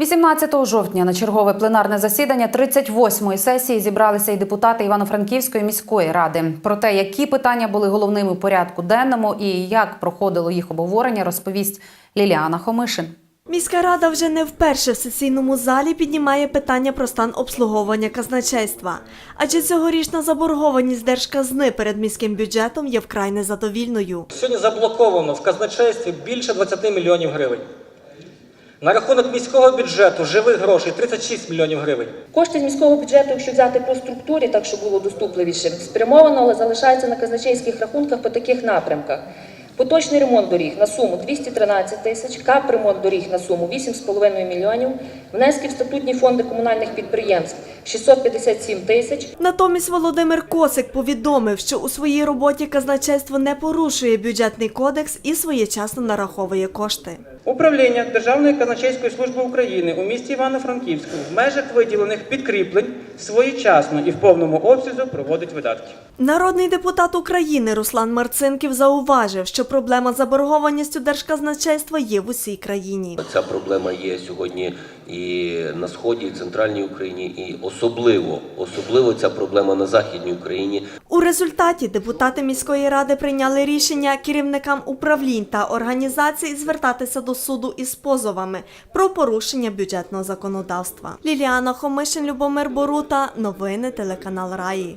18 жовтня на чергове пленарне засідання 38-ї сесії зібралися і депутати Івано-Франківської міської ради. Про те, які питання були головними у порядку денному і як проходило їх обговорення, розповість Ліліана Хомишин. Міська рада вже не вперше в сесійному залі піднімає питання про стан обслуговування казначейства. Адже цьогорічна заборгованість держказни перед міським бюджетом є вкрай незадовільною. Сьогодні заблоковано в казначействі більше 20 мільйонів гривень. На рахунок міського бюджету живих грошей 36 мільйонів гривень. Кошти з міського бюджету, якщо взяти по структурі, так щоб було доступливіше, спрямовано, але залишається на казначейських рахунках по таких напрямках. Поточний ремонт доріг на суму 213 тисяч, капремонт доріг на суму 8,5 мільйонів, внески в статутні фонди комунальних підприємств 657 тисяч, Натомість Володимир Косик повідомив, що у своїй роботі казначейство не порушує бюджетний кодекс і своєчасно нараховує кошти. Управління Державної казначейської служби України у місті Івано-Франківську в межах виділених підкріплень своєчасно і в повному обсязі проводить видатки. Народний депутат України Руслан Марцинків зауважив, що проблема заборгованістю держказначейства є в усій країні. Ця проблема є сьогодні і на сході, і в центральній Україні, і особливо, особливо ця проблема на західній Україні. У результаті депутати міської ради прийняли рішення керівникам управлінь та організацій звертатися до суду із позовами про порушення бюджетного законодавства. Ліліана Хомишин, Любомир Борута, новини телеканал Раї.